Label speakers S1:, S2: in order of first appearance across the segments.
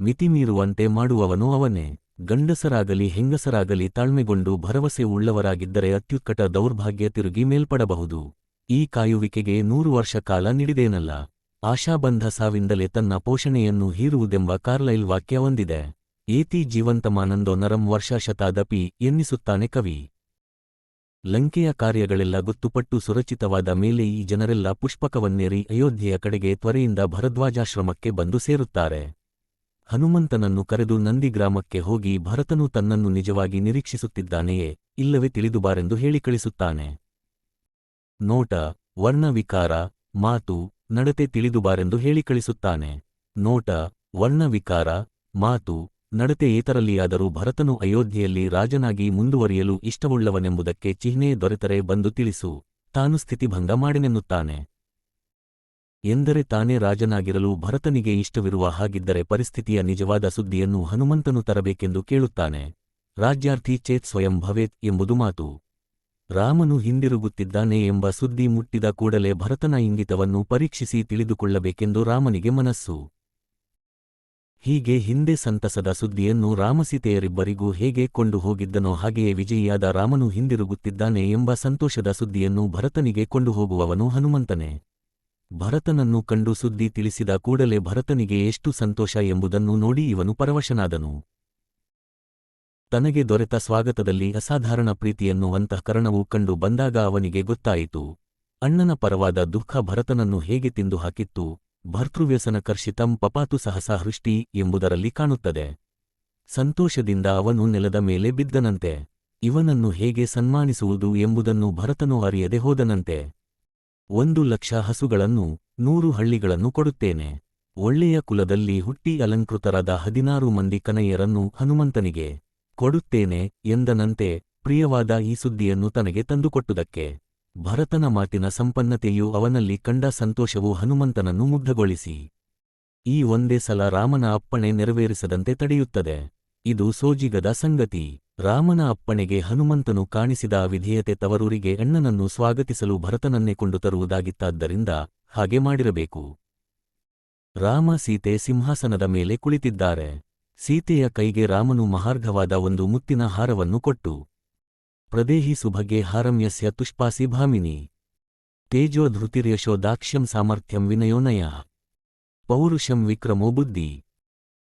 S1: ಮಿತಿಮೀರುವಂತೆ ಮಾಡುವವನು ಅವನೇ. ಗಂಡಸರಾಗಲಿ ಹೆಂಗಸರಾಗಲಿ ತಾಳ್ಮೆಗೊಂಡು ಭರವಸೆ ಉಳ್ಳವರಾಗಿದ್ದರೆ ಅತ್ಯುತ್ಕಟ ದೌರ್ಭಾಗ್ಯ ತಿರುಗಿ ಮೇಲ್ಪಡಬಹುದು. ಈ ಕಾಯುವಿಕೆಗೆ ನೂರು ವರ್ಷ ಕಾಲ ನಿಡಿದೇನಲ್ಲ. ಆಶಾಬಂಧ ಸಾವಿಂದಲೇ ತನ್ನ ಪೋಷಣೆಯನ್ನು ಹೀರುವುದೆಂಬ ಕಾರ್ಲೈಲ್ ವಾಕ್ಯ ಹೊಂದಿದೆ ಏತಿ ಜೀವಂತಮಾನಂದೋ ನರಂ ವರ್ಷ ಶತಾದಪಿ ಎನ್ನಿಸುತ್ತಾನೆ ಕವಿ. ಲಂಕೆಯ ಕಾರ್ಯಗಳೆಲ್ಲ ಗೊತ್ತುಪಟ್ಟು ಸುರಚಿತವಾದ ಮೇಲೆ ಈ ಜನರೆಲ್ಲ ಪುಷ್ಪಕವನ್ನೇರಿ ಅಯೋಧ್ಯೆಯ ಕಡೆಗೆ ತ್ವರೆಯಿಂದ ಭರದ್ವಾಜಾಶ್ರಮಕ್ಕೆ ಬಂದು ಸೇರುತ್ತಾರೆ. ಹನುಮಂತನನ್ನು ಕರೆದು ನಂದಿಗ್ರಾಮಕ್ಕೆ ಹೋಗಿ ಭರತನು ತನ್ನನ್ನು ನಿಜವಾಗಿ ನಿರೀಕ್ಷಿಸುತ್ತಿದ್ದಾನೆಯೇ ಇಲ್ಲವೇ ತಿಳಿದುಬಾರೆಂದು ಹೇಳಿ ಕಳಿಸುತ್ತಾನೆ. ನೋಟ ವರ್ಣವಿಕಾರ ಮಾತು, ನಡತೆ ತಿಳಿದುಬಾರೆಂದು ಹೇಳಿ ಕಳಿಸುತ್ತಾನೆ. ನೋಟ ವರ್ಣವಿಕಾರ ಮಾತು, ನಡತೆ ಏತರಲ್ಲಿಯಾದರೂ ಭರತನು ಅಯೋಧ್ಯೆಯಲ್ಲಿ ರಾಜನಾಗಿ ಮುಂದುವರಿಯಲು ಇಷ್ಟವುಳ್ಳವನೆಂಬುದಕ್ಕೆ ಚಿಹ್ನೆ ದೊರೆತರೆ ಬಂದು ತಿಳಿಸು. ತಾನು ಸ್ಥಿತಿಭಂಗ ಮಾಡಿನೆನ್ನುತ್ತಾನೆ. ಎಂದರೆ ತಾನೇ ರಾಜನಾಗಿರಲು ಭರತನಿಗೆ ಇಷ್ಟವಿರುವ ಹಾಗಿದ್ದರೆ ಪರಿಸ್ಥಿತಿಯ ನಿಜವಾದ ಸುದ್ದಿಯನ್ನು ಹನುಮಂತನು ತರಬೇಕೆಂದು ಕೇಳುತ್ತಾನೆ. ರಾಜ್ಯಾರ್ಥಿ ಚೇತ್ ಸ್ವಯಂ ಭವೇತ್ ಎಂಬುದು ಮಾತು. ರಾಮನು ಹಿಂದಿರುಗುತ್ತಿದ್ದಾನೆ ಎಂಬ ಸುದ್ದಿ ಮುಟ್ಟಿದ ಕೂಡಲೇ ಭರತನ ಇಂಗಿತವನ್ನು ಪರೀಕ್ಷಿಸಿ ತಿಳಿದುಕೊಳ್ಳಬೇಕೆಂದು ರಾಮನಿಗೆ ಮನಸ್ಸು. ಹೀಗೆ ಹಿಂದೆ ಸಂತಸದ ಸುದ್ದಿಯನ್ನು ರಾಮಸೀತೆಯರಿಬ್ಬರಿಗೂ ಹೇಗೆ ಕೊಂಡು ಹೋಗಿದ್ದನೋ ಹಾಗೆಯೇ ವಿಜಯಿಯಾದ ರಾಮನು ಹಿಂದಿರುಗುತ್ತಿದ್ದಾನೆ ಎಂಬ ಸಂತೋಷದ ಸುದ್ದಿಯನ್ನು ಭರತನಿಗೆ ಕೊಂಡು ಹೋಗುವವನು ಹನುಮಂತನೇ. ಭರತನನ್ನು ಕಂಡು ಸುದ್ದಿ ತಿಳಿಸಿದ ಕೂಡಲೇ ಭರತನಿಗೆ ಎಷ್ಟು ಸಂತೋಷ ಎಂಬುದನ್ನು ನೋಡಿ ಇವನು ಪರವಶನಾದನು. ತನಗೆ ದೊರೆತ ಸ್ವಾಗತದಲ್ಲಿ ಅಸಾಧಾರಣ ಪ್ರೀತಿಯನ್ನು ಅಂತಃಕರಣವು ಕಂಡು ಬಂದಾಗ ಅವನಿಗೆ ಗೊತ್ತಾಯಿತು. ಅಣ್ಣನ ಪರವಾದ ದುಃಖ ಭರತನನ್ನು ಹೇಗೆ ತಿಂದು ಹಾಕಿತ್ತು ಭರ್ತೃವ್ಯಸನಕರ್ಷಿತಂ ಪಪಾತು ಸಹಸಾ ಹೃಷ್ಟಿ ಎಂಬುದರಲ್ಲಿ ಕಾಣುತ್ತದೆ. ಸಂತೋಷದಿಂದ ಅವನು ನೆಲದ ಮೇಲೆ ಬಿದ್ದನಂತೆ, ಇವನನ್ನು ಹೇಗೆ ಸನ್ಮಾನಿಸುವುದು ಎಂಬುದನ್ನು ಭರತನು ಅರಿಯದೆ ಹೋದನಂತೆ. ಒಂದು ಲಕ್ಷ ಹಸುಗಳನ್ನು, ನೂರು ಹಳ್ಳಿಗಳನ್ನು ಕೊಡುತ್ತೇನೆ. ಒಳ್ಳೆಯ ಕುಲದಲ್ಲಿ ಹುಟ್ಟಿ ಅಲಂಕೃತರಾದ ಹದಿನಾರು ಮಂದಿ ಕನೆಯರನ್ನು ಹನುಮಂತನಿಗೆ ಕೊಡುತ್ತೇನೆ ಎಂದನಂತೆ ಪ್ರಿಯವಾದ ಈ ಸುದ್ದಿಯನ್ನು ತನಗೆ ತಂದುಕೊಟ್ಟುದಕ್ಕೆ. ಭರತನ ಮಾತಿನ ಸಂಪನ್ನತೆಯು ಅವನಲ್ಲಿ ಕಂಡ ಸಂತೋಷವು ಹನುಮಂತನನ್ನು ಮುಗ್ಧಗೊಳಿಸಿ. ಈ ಒಂದೇ ಸಲ ರಾಮನ ಅಪ್ಪಣೆ ನೆರವೇರಿಸದಂತೆ ತಡೆಯುತ್ತದೆ. ಇದು ಸೋಜಿಗದ ಸಂಗತಿ. ರಾಮನ ಅಪ್ಪಣೆಗೆ ಹನುಮಂತನು ಕಾಣಿಸಿದ ವಿಧೇಯತೆ ತವರೂರಿಗೆ ಅಣ್ಣನನ್ನು ಸ್ವಾಗತಿಸಲು ಭರತನನ್ನೇ ಕೊಂಡು ತರುವುದಾಗಿತ್ತಾದ್ದರಿಂದ ಹಾಗೆ ಮಾಡಿರಬೇಕು. ರಾಮ ಸೀತೆ ಸಿಂಹಾಸನದ ಮೇಲೆ ಕುಳಿತಿದ್ದಾರೆ. ಸೀತೆಯ ಕೈಗೆ ರಾಮನು ಮಹಾರ್ಘವಾದ ಒಂದು ಮುತ್ತಿನ ಹಾರವನ್ನು ಕೊಟ್ಟು, ಪ್ರದೇಹಿ ಸುಭಗೆ ಹಾರಮ್ಯಸ್ಯ ತುಷ್ಪಾಸಿ ಭಾಮಿನಿ, ತೇಜೋ ಧೃತಿರ್ಯಶೋ ದಾಕ್ಷ್ಯಂ ಸಾಮರ್ಥ್ಯಂ ವಿನಯೋನಯ ಪೌರುಷಂ ವಿಕ್ರಮೋ ಬುದ್ಧಿ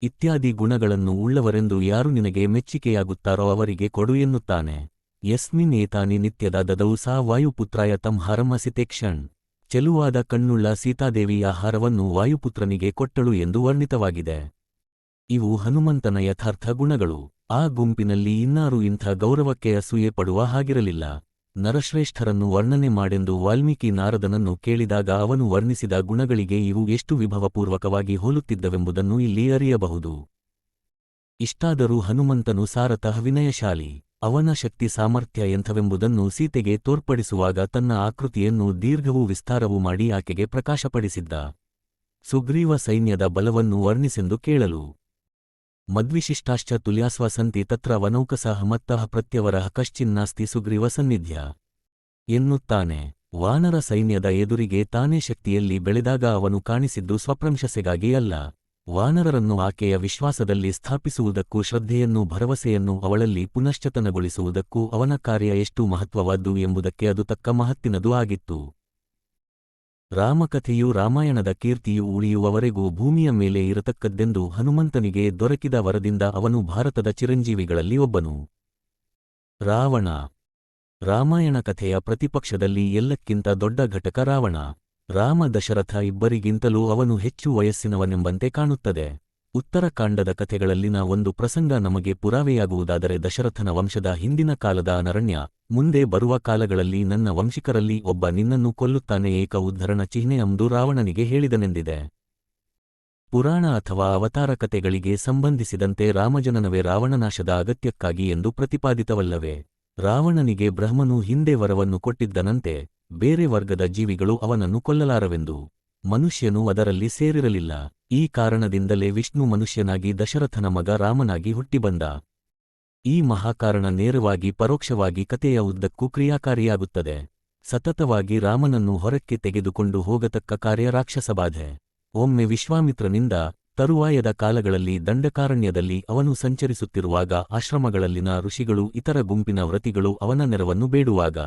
S1: ಇತ್ಯಾದಿ ಗುಣಗಳನ್ನು ಉಳ್ಳವರೆಂದು ಯಾರು ನಿನಗೆ ಮೆಚ್ಚಿಕೆಯಾಗುತ್ತಾರೋ ಅವರಿಗೆ ಕೊಡು ಎನ್ನುತ್ತಾನೆ. ಯಸ್ಮಿನ್ ಏತಾನಿ ನಿತ್ಯದ ದದೌ ಸಾ ವಾಯುಪುತ್ರಾಯ ತಂ ಹರಮಸಿತೇಕ್ಷಣ್. ಚೆಲುವಾದ ಕಣ್ಣುಳ್ಳ ಸೀತಾದೇವಿಯ ಹಾರವನ್ನು ವಾಯುಪುತ್ರನಿಗೆ ಕೊಟ್ಟಳು ಎಂದು ವರ್ಣಿತವಾಗಿದೆ. ಇವು ಹನುಮಂತನ ಯಥಾರ್ಥ ಗುಣಗಳು. ಆ ಗುಂಪಿನಲ್ಲಿ ಇನ್ನಾರು ಇಂಥ ಗೌರವಕ್ಕೆ ಅಸೂಯೆ ಪಡುವ ಹಾಗಿರಲಿಲ್ಲ. ನರಶ್ರೇಷ್ಠರನ್ನು ವರ್ಣನೆ ಮಾಡೆಂದು ವಾಲ್ಮೀಕಿ ನಾರದನನ್ನು ಕೇಳಿದಾಗ ಅವನು ವರ್ಣಿಸಿದ ಗುಣಗಳಿಗೆ ಇವು ಎಷ್ಟು ವಿಭವಪೂರ್ವಕವಾಗಿ ಹೋಲುತ್ತಿದ್ದವೆಂಬುದನ್ನು ಇಲ್ಲಿ ಅರಿಯಬಹುದು. ಇಷ್ಟಾದರೂ ಹನುಮಂತನು ಸಾರತಃ ವಿನಯಶಾಲಿ, ಅವನ ಶಕ್ತಿ ಸಾಮರ್ಥ್ಯ ಎಂಥವೆಂಬುದನ್ನು ಸೀತೆಗೆ ತೋರ್ಪಡಿಸುವಾಗ ತನ್ನ ಆಕೃತಿಯನ್ನು ದೀರ್ಘವೂ ವಿಸ್ತಾರವೂ ಮಾಡಿ ಆಕೆಗೆ ಪ್ರಕಾಶಪಡಿಸಿದ್ದ. ಸುಗ್ರೀವ ಸೈನ್ಯದ ಬಲವನ್ನು ವರ್ಣಿಸೆಂದು ಕೇಳಲು ಮದ್ವಿಶಿಷ್ಟಾಶ್ಚ ತುಲ್ಯಾಸ್ವಾಸಂತಿ ತತ್ರ ವನೌಕಸಃ ಮತ್ತಃ ಪ್ರತ್ಯವರಃ ಕಶ್ಚಿನ್ನಾಸ್ತಿ ಸುಗ್ರೀವ ಸನ್ನಿಧ್ಯ. ಎನ್ನುತ್ತಾನೆ, ವಾನರ ಸೈನ್ಯದ ಎದುರಿಗೆ ತಾನೇ ಶಕ್ತಿಯಲ್ಲಿ ಬೆಳೆದಾಗ ಅವನು ಕಾಣಿಸಿದ್ದು ಸ್ವಪ್ರಂಶಸೆಗಾಗಿ ಅಲ್ಲ. ವಾನರರನ್ನು ಆಕೆಯ ವಿಶ್ವಾಸದಲ್ಲಿ ಸ್ಥಾಪಿಸುವುದಕ್ಕೂ ಶ್ರದ್ಧೆಯನ್ನು ಭರವಸೆಯನ್ನು ಅವಳಲ್ಲಿ ಪುನಶ್ಚತನಗೊಳಿಸುವುದಕ್ಕೂ ಅವನ ಕಾರ್ಯ ಎಷ್ಟು ಮಹತ್ವವಾದ್ದು ಎಂಬುದಕ್ಕೆ ಅದು ತಕ್ಕ ಮಹತ್ತಿನದು ಆಗಿತ್ತು. ರಾಮಕಥೆಯು ರಾಮಾಯಣದ ಕೀರ್ತಿಯು ಉಳಿಯುವವರೆಗೂ ಭೂಮಿಯ ಮೇಲೆ ಇರತಕ್ಕದ್ದೆಂದು ಹನುಮಂತನಿಗೆ ದೊರಕಿದ ವರದಿಂದ ಅವನು ಭಾರತದ ಚಿರಂಜೀವಿಗಳಲ್ಲಿ ಒಬ್ಬನು. ರಾವಣ. ರಾಮಾಯಣ ಕಥೆಯ ಪ್ರತಿಪಕ್ಷದಲ್ಲಿ ಎಲ್ಲಕ್ಕಿಂತ ದೊಡ್ಡ ಘಟಕ ರಾವಣ. ರಾಮ ದಶರಥ ಇಬ್ಬರಿಗಿಂತಲೂ ಅವನು ಹೆಚ್ಚು ವಯಸ್ಸಿನವನೆಂಬಂತೆ ಕಾಣುತ್ತದೆ. ಉತ್ತರಕಾಂಡದ ಕಥೆಗಳಲ್ಲಿನ ಒಂದು ಪ್ರಸಂಗ ನಮಗೆ ಪುರಾವೆಯಾಗುವುದಾದರೆ ದಶರಥನ ವಂಶದ ಹಿಂದಿನ ಕಾಲದ ಅನರಣ್ಯ, ಮುಂದೆ ಬರುವ ಕಾಲಗಳಲ್ಲಿ ನನ್ನ ವಂಶಿಕರಲ್ಲಿ ಒಬ್ಬ ನಿನ್ನನ್ನು ಕೊಲ್ಲುತ್ತಾನೆ ಏಕ ಉದ್ಧರಣ ಚಿಹ್ನೆ ಅಂದು ರಾವಣನಿಗೆ ಹೇಳಿದನೆಂದಿದೆ. ಪುರಾಣ ಅಥವಾ ಅವತಾರ ಕಥೆಗಳಿಗೆ ಸಂಬಂಧಿಸಿದಂತೆ ರಾಮಜನನವೇ ರಾವಣನಾಶದ ಅಗತ್ಯಕ್ಕಾಗಿ ಎಂದು ಪ್ರತಿಪಾದಿತವಲ್ಲವೇ? ರಾವಣನಿಗೆ ಬ್ರಹ್ಮನು ಹಿಂದೆ ವರವನ್ನು ಕೊಟ್ಟಿದ್ದನಂತೆ, ಬೇರೆ ವರ್ಗದ ಜೀವಿಗಳು ಅವನನ್ನು ಕೊಲ್ಲಲಾರವೆಂದು? ಮನುಷ್ಯನು ಅದರಲ್ಲಿ ಸೇರಿರಲಿಲ್ಲ. ಈ ಕಾರಣದಿಂದಲೇ ವಿಷ್ಣು ಮನುಷ್ಯನಾಗಿ ದಶರಥನ ಮಗ ರಾಮನಾಗಿ ಹುಟ್ಟಿಬಂದ. ಈ ಮಹಾಕಾರಣ ನೇರವಾಗಿ ಪರೋಕ್ಷವಾಗಿ ಕಥೆಯ ಉದ್ದಕ್ಕೂ ಕ್ರಿಯಾಕಾರಿಯಾಗುತ್ತದೆ. ಸತತವಾಗಿ ರಾಮನನ್ನು ಹೊರಕ್ಕೆ ತೆಗೆದುಕೊಂಡು ಹೋಗತಕ್ಕ ಕಾರ್ಯ ರಾಕ್ಷಸಬಾಧೆ. ಒಮ್ಮೆ ವಿಶ್ವಾಮಿತ್ರನಿಂದ ತರುವಾಯದ ಕಾಲಗಳಲ್ಲಿ ದಂಡಕಾರಣ್ಯದಲ್ಲಿ ಅವನು ಸಂಚರಿಸುತ್ತಿರುವಾಗ ಆಶ್ರಮಗಳಲ್ಲಿನ ಋಷಿಗಳು ಇತರ ಗುಂಪಿನ ವ್ರತಿಗಳು ಅವನ ನೆರವನ್ನು ಬೇಡುವಾಗ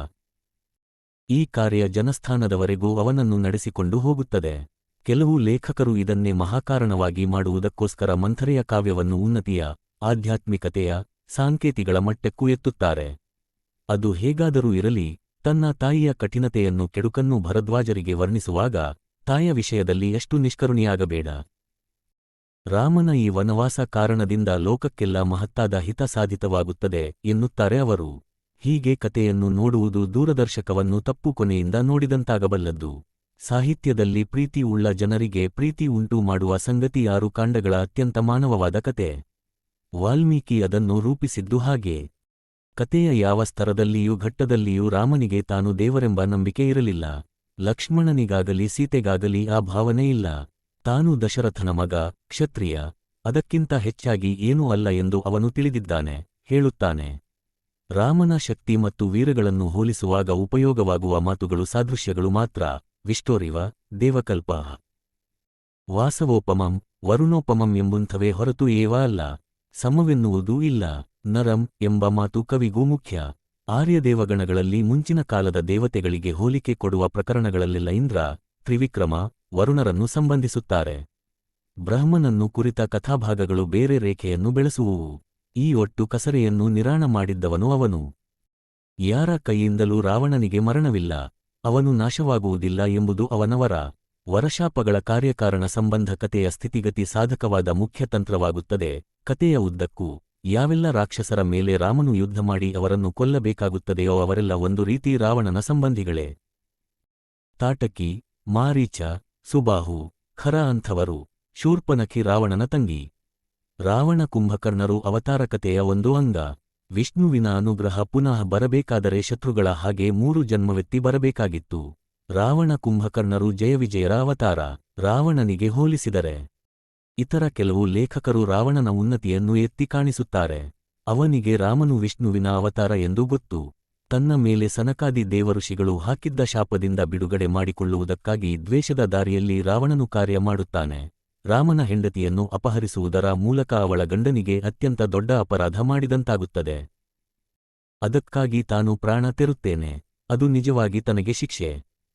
S1: ಈ ಕಾರ್ಯ ಜನಸ್ಥಾನದವರೆಗೂ ಅವನನ್ನು ನಡೆಸಿಕೊಂಡು ಹೋಗುತ್ತದೆ. ಕೆಲವು ಲೇಖಕರು ಇದನ್ನೇ ಮಹಾಕಾರಣವಾಗಿ ಮಾಡುವುದಕ್ಕೋಸ್ಕರ ಮಂಥರೆಯ ಕಾವ್ಯವನ್ನು ಉನ್ನತಿಯ, ಆಧ್ಯಾತ್ಮಿಕತೆಯ, ಸಾಂಕೇತಿಗಳ ಮಟ್ಟಕ್ಕೂ ಎತ್ತುತ್ತಾರೆ. ಅದು ಹೇಗಾದರೂ ಇರಲಿ, ತನ್ನ ತಾಯಿಯ ಕಠಿಣತೆಯನ್ನು ಕೆಡುಕನ್ನು ಭರದ್ವಾಜರಿಗೆ ವರ್ಣಿಸುವಾಗ ತಾಯ ವಿಷಯದಲ್ಲಿ ಎಷ್ಟು ನಿಷ್ಕರುಣಿಯಾಗಬೇಡ. ರಾಮನ ಈ ವನವಾಸ ಕಾರಣದಿಂದ ಲೋಕಕ್ಕೆಲ್ಲ ಮಹತ್ತಾದ ಹಿತ ಸಾಧಿತವಾಗುತ್ತದೆ ಎನ್ನುತ್ತಾರೆ ಅವರು. ಹೀಗೆ ಕತೆಯನ್ನು ನೋಡುವುದು ದೂರದರ್ಶಕವನ್ನು ತಪ್ಪು ಕೊನೆಯಿಂದ ನೋಡಿದಂತಾಗಬಲ್ಲದ್ದು. ಸಾಹಿತ್ಯದಲ್ಲಿ ಪ್ರೀತಿ ಉಳ್ಳ ಜನರಿಗೆ ಪ್ರೀತಿ ಉಂಟು ಮಾಡುವ ಸಂಗತಿ ಆರು ಕಾಂಡಗಳ ಅತ್ಯಂತ ಮಾನವವಾದ ಕತೆ ವಾಲ್ಮೀಕಿ ಅದನ್ನು ರೂಪಿಸಿದ್ದು ಹಾಗೆ. ಕತೆಯ ಯಾವ ಸ್ತರದಲ್ಲಿಯೂ ಘಟ್ಟದಲ್ಲಿಯೂ ರಾಮನಿಗೆ ತಾನು ದೇವರೆಂಬ ನಂಬಿಕೆ ಇರಲಿಲ್ಲ. ಲಕ್ಷ್ಮಣನಿಗಾಗಲಿ ಸೀತೆಗಾಗಲಿ ಆ ಭಾವನೆ ಇಲ್ಲ. ತಾನು ದಶರಥನ ಮಗ, ಕ್ಷತ್ರಿಯ. ಅದಕ್ಕಿಂತ ಹೆಚ್ಚಾಗಿ ಏನೂ ಅಲ್ಲ ಎಂದು ಅವನು ತಿಳಿದಿದ್ದಾನೆ, ಹೇಳುತ್ತಾನೆ. ರಾಮನ ಶಕ್ತಿ ಮತ್ತು ವೀರಗಳನ್ನು ಹೋಲಿಸುವಾಗ ಉಪಯೋಗವಾಗುವ ಮಾತುಗಳು ಸಾದೃಶ್ಯಗಳು ಮಾತ್ರ. ವಿಷ್ಟೋರಿವ, ದೇವಕಲ್ಪ. ವಾಸವೋಪಮಂ, ವರುಣೋಪಮಂ ಎಂಬುಂಥವೇ ಹೊರತು ಏವಾ ಅಲ್ಲ. ಸಮವೆನ್ನುವುದೂ ಇಲ್ಲ. ನರಂ ಎಂಬ ಮಾತು ಕವಿಗೂ ಮುಖ್ಯ. ಆರ್ಯದೇವಗಣಗಳಲ್ಲಿ ಮುಂಚಿನ ಕಾಲದ ದೇವತೆಗಳಿಗೆ ಹೋಲಿಕೆ ಕೊಡುವ ಪ್ರಕರಣಗಳಲ್ಲೆಲ್ಲ ಇಂದ್ರ, ತ್ರಿವಿಕ್ರಮ, ವರುಣರನ್ನು ಸಂಬಂಧಿಸುತ್ತಾರೆ. ಬ್ರಹ್ಮನನ್ನು ಕುರಿತ ಕಥಾಭಾಗಗಳು ಬೇರೆ ರೇಖೆಯನ್ನು ಬೆಳೆಸುವುವು. ಈ ಒಟ್ಟು ಕಸರೆಯನ್ನು ನಿರಾಣ ಮಾಡಿದ್ದವನು ಅವನು. ಯಾರ ಕೈಯಿಂದಲೂ ರಾವಣನಿಗೆ ಮರಣವಿಲ್ಲ, ಅವನು ನಾಶವಾಗುವುದಿಲ್ಲ ಎಂಬುದು ಅವನವರ ವರಶಾಪಗಳ ಕಾರ್ಯಕಾರಣ ಸಂಬಂಧ ಕತೆಯ ಸ್ಥಿತಿಗತಿ ಸಾಧಕವಾದ ಮುಖ್ಯ ತಂತ್ರವಾಗುತ್ತದೆ. ಕತೆಯ ಉದ್ದಕ್ಕೂ, ಯಾವೆಲ್ಲ ರಾಕ್ಷಸರ ಮೇಲೆ ರಾಮನು ಯುದ್ಧ ಮಾಡಿ ಅವರನ್ನು ಕೊಲ್ಲಬೇಕಾಗುತ್ತದೆಯೋ ಅವರೆಲ್ಲ ಒಂದು ರೀತಿ ರಾವಣನ ಸಂಬಂಧಿಗಳೇ. ತಾಟಕಿ ಮಾರೀಚ, ಸುಬಾಹು, ಖರ ಅಂಥವರು, ಶೂರ್ಪನಖಿ ರಾವಣನ ತಂಗಿ. ರಾವಣ ಕುಂಭಕರ್ಣರು ಅವತಾರಕತೆಯ ಒಂದು ಅಂಗ. ವಿಷ್ಣುವಿನ ಅನುಗ್ರಹ ಪುನಃ ಬರಬೇಕಾದರೆ ಶತ್ರುಗಳ ಹಾಗೆ ಮೂರು ಜನ್ಮವೆತ್ತಿ ಬರಬೇಕಾಗಿತ್ತು. ರಾವಣ ಕುಂಭಕರ್ಣರು ಜಯವಿಜಯರ ಅವತಾರ. ರಾವಣನಿಗೆ ಹೋಲಿಸಿದರೆ ಇತರ ಕೆಲವು ಲೇಖಕರು ರಾವಣನ ಉನ್ನತಿಯನ್ನು ಎತ್ತಿ ಕಾಣಿಸುತ್ತಾರೆ. ಅವನಿಗೆ ರಾಮನು ವಿಷ್ಣುವಿನ ಅವತಾರ ಎಂದು ಗೊತ್ತು. ತನ್ನ ಮೇಲೆ ಸನಕಾದಿ ದೇವಋಷಿಗಳು ಹಾಕಿದ್ದ ಶಾಪದಿಂದ ಬಿಡುಗಡೆ ಮಾಡಿಕೊಳ್ಳುವುದಕ್ಕಾಗಿ ದ್ವೇಷದ ದಾರಿಯಲ್ಲಿ ರಾವಣನು ಕಾರ್ಯ ಮಾಡುತ್ತಾನೆ. ರಾಮನ ಹೆಂಡತಿಯನ್ನು ಅಪಹರಿಸುವುದರ ಮೂಲಕ ಅವಳ ಗಂಡನಿಗೆ ಅತ್ಯಂತ ದೊಡ್ಡ ಅಪರಾಧ ಮಾಡಿದಂತಾಗುತ್ತದೆ. ಅದಕ್ಕಾಗಿ ತಾನು ಪ್ರಾಣ ತೆರುತ್ತೇನೆ, ಅದು ನಿಜವಾಗಿ ತನಗೆ ಶಿಕ್ಷೆ.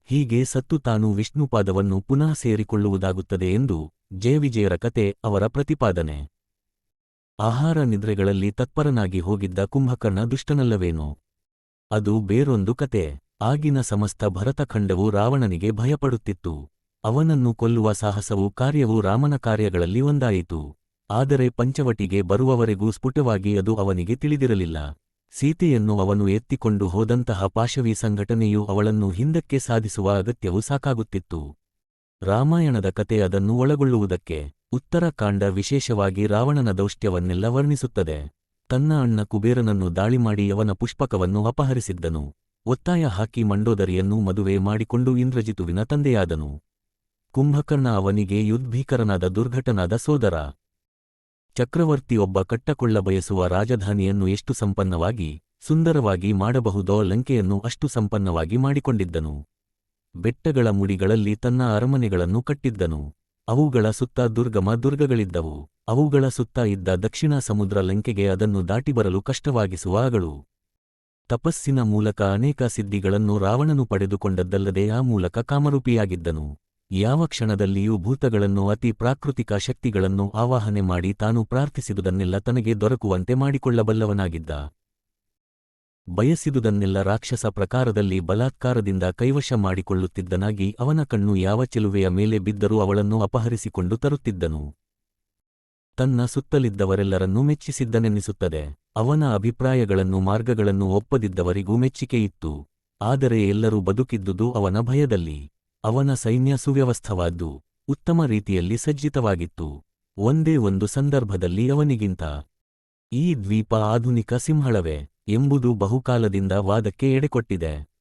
S1: ಹೀಗೆ ಸತ್ತು ತಾನು ವಿಷ್ಣುಪಾದವನ್ನು ಪುನಃ ಸೇರಿಕೊಳ್ಳುವುದಾಗುತ್ತದೆ ಎಂದು ಜಯವಿಜಯರ ಕತೆ ಅವರ ಪ್ರತಿಪಾದನೆ. ಆಹಾರ ನಿದ್ರೆಗಳಲ್ಲಿ ತತ್ಪರನಾಗಿ ಹೋಗಿದ್ದ ಕುಂಭಕರ್ಣ ದುಷ್ಟನಲ್ಲವೇನೋ? ಅದು ಬೇರೊಂದು ಕತೆ. ಆಗಿನ ಸಮಸ್ತ ಭರತಖಂಡವು ರಾವಣನಿಗೆ ಭಯಪಡುತ್ತಿತ್ತು. ಅವನನ್ನು ಕೊಲ್ಲುವ ಸಾಹಸವು ಕಾರ್ಯವು ರಾಮನ ಕಾರ್ಯಗಳಲ್ಲಿ ಒಂದಾಯಿತು. ಆದರೆ ಪಂಚವಟಿಗೆ ಬರುವವರೆಗೂ ಸ್ಫುಟವಾಗಿ ಅದು ಅವನಿಗೆ ತಿಳಿದಿರಲಿಲ್ಲ. ಸೀತೆಯನ್ನು ಅವನು ಎತ್ತಿಕೊಂಡು ಹೋದಂತಹ ಪಾಶವಿ ಸಂಘಟನೆಯು ಅವಳನ್ನು ಹಿಂದಕ್ಕೆ ಸಾಧಿಸುವ ಅಗತ್ಯವು ಸಾಕಾಗುತ್ತಿತ್ತು. ರಾಮಾಯಣದ ಕತೆ ಅದನ್ನು ಒಳಗೊಳ್ಳುವುದಕ್ಕೆ ಉತ್ತರಕಾಂಡ ವಿಶೇಷವಾಗಿ ರಾವಣನ ದೌಷ್ಟ್ಯವನ್ನೆಲ್ಲ ವರ್ಣಿಸುತ್ತದೆ. ತನ್ನ ಅಣ್ಣ ಕುಬೇರನನ್ನು ದಾಳಿ ಮಾಡಿ ಅವನ ಪುಷ್ಪಕವನ್ನು ಅಪಹರಿಸಿದ್ದನು. ಒತ್ತಾಯ ಹಾಕಿ ಮಂಡೋದರಿಯನ್ನು ಮದುವೆ ಮಾಡಿಕೊಂಡು ಇಂದ್ರಜಿತುವಿನ ತಂದೆಯಾದನು. ಕುಂಭಕರ್ಣ ಅವನಿಗೆ ಯುದ್ಧೀಕರನಾದ ದುರ್ಘಟನಾದ ಸೋದರ. ಚಕ್ರವರ್ತಿಯೊಬ್ಬ ಕಟ್ಟಕೊಳ್ಳ ಬಯಸುವ ರಾಜಧಾನಿಯನ್ನು ಎಷ್ಟು ಸಂಪನ್ನವಾಗಿ, ಸುಂದರವಾಗಿ ಮಾಡಬಹುದೋ ಲಂಕೆಯನ್ನು ಅಷ್ಟು ಸಂಪನ್ನವಾಗಿ ಮಾಡಿಕೊಂಡಿದ್ದನು. ಬೆಟ್ಟಗಳ ಮುಡಿಗಳಲ್ಲಿ ತನ್ನ ಅರಮನೆಗಳನ್ನು ಕಟ್ಟಿದ್ದನು. ಅವುಗಳ ಸುತ್ತ ದುರ್ಗಮ ದುರ್ಗಗಳಿದ್ದವು. ಅವುಗಳ ಸುತ್ತ ಇದ್ದ ದಕ್ಷಿಣ ಸಮುದ್ರ ಲಂಕೆಗೆ ಅದನ್ನು ದಾಟಿ ಬರಲು ಕಷ್ಟವಾಗಿಸುವ ಆಗಳು ತಪಸ್ಸಿನ ಮೂಲಕ ಅನೇಕ ಸಿದ್ಧಿಗಳನ್ನು ರಾವಣನು ಪಡೆದುಕೊಂಡದ್ದಲ್ಲದೆ ಆ ಮೂಲಕ ಕಾಮರೂಪಿಯಾಗಿದ್ದನು. ಯಾವ ಕ್ಷಣದಲ್ಲಿಯೂ ಭೂತಗಳನ್ನು ಅತಿ ಪ್ರಾಕೃತಿಕ ಶಕ್ತಿಗಳನ್ನು ಆವಾಹನೆ ಮಾಡಿ ತಾನು ಪ್ರಾರ್ಥಿಸಿದುದನ್ನೆಲ್ಲ ತನಗೆ ದೊರಕುವಂತೆ ಮಾಡಿಕೊಳ್ಳಬಲ್ಲವನಾಗಿದ್ದ. ಬಯಸಿದುದನ್ನೆಲ್ಲ ರಾಕ್ಷಸ ಪ್ರಕಾರದಲ್ಲಿ ಬಲಾತ್ಕಾರದಿಂದ ಕೈವಶ ಮಾಡಿಕೊಳ್ಳುತ್ತಿದ್ದನಾಗಿ ಅವನ ಕಣ್ಣು ಯಾವ ಚೆಲುವೆಯ ಮೇಲೆ ಬಿದ್ದರೂ ಅವಳನ್ನು ಅಪಹರಿಸಿಕೊಂಡು ತರುತ್ತಿದ್ದನು. ತನ್ನ ಸುತ್ತಲಿದ್ದವರೆಲ್ಲರನ್ನೂ ಮೆಚ್ಚಿಸಿದ್ದನೆನ್ನಿಸುತ್ತದೆ ಅವನ ಅಭಿಪ್ರಾಯಗಳನ್ನು ಮಾರ್ಗಗಳನ್ನು ಒಪ್ಪದಿದ್ದವರಿಗೂ ಮೆಚ್ಚಿಕೆಯಿತ್ತು. ಆದರೆ ಎಲ್ಲರೂ ಬದುಕಿದ್ದುದು ಅವನ ಭಯದಲ್ಲಿ. ಅವನ ಸೈನ್ಯ ಸುವ್ಯವಸ್ಥವಾದ್ದು ಉತ್ತಮ ರೀತಿಯಲ್ಲಿ ಸಜ್ಜಿತವಾಗಿತ್ತು. ಒಂದೇ ಒಂದು ಸಂದರ್ಭದಲ್ಲಿ ಅವನಿಗಿಂತ ಈ ದ್ವೀಪ ಆಧುನಿಕ ಸಿಂಹಳವೇ ಎಂಬುದು ಬಹುಕಾಲದಿಂದ ವಾದಕ್ಕೆ ಎಡೆಕೊಟ್ಟಿದೆ.